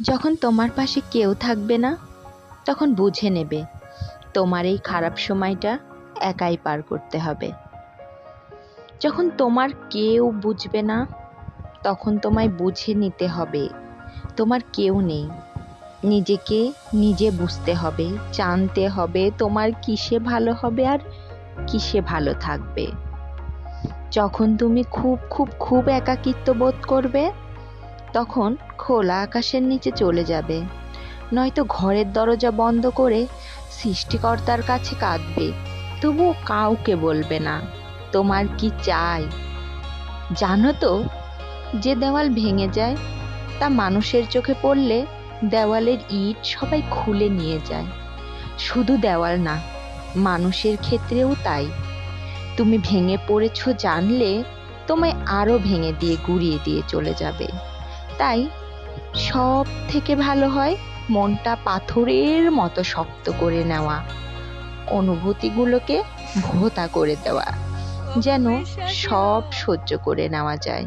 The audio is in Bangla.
যখন তোমার পাশে কেউ থাকবে না, তখন বুঝে নেবে, তোমার এই খারাপ সময়টা একাই পার করতে হবে। যখন তোমার কেউ বুঝবে না, তখন তোমায় বুঝে নিতে হবে, তোমার কেউ নেই। নিজেকে নিজে বুঝতে হবে, জানতে হবে তোমার কিসে ভালো হবে আর কিসে ভালো থাকবে। যখন তুমি খুব খুব খুব একাকিত্ব বোধ করবে তখন খোলা আকাশের নিচে চলে যাবে। নয়তো ঘরের দরজা বন্ধ করে সৃষ্টিকর্তার কাছে কাঁদবে। তবুও কাউকে বলবে না, তোমার কি চাই? জানো তো, যে দেওয়াল ভেঙে যায়, তা মানুষের চোখে পড়লে দেওয়ালের ইট সবাই খুলে নিয়ে যায়। শুধু দেওয়াল না, মানুষের ক্ষেত্রেও তাই। তুমি ভেঙে পড়েছ জানলে, তোমায় আরও ভেঙে দিয়ে গুড়িয়ে দিয়ে চলে যাবে। তাই সব থেকে ভালো হয় মনটা পাথরের মতো শক্ত করে নেওয়া, অনুভূতিগুলোকে ভোতা করে দেওয়া, যেন সব সহ্য করে নেওয়া যায়।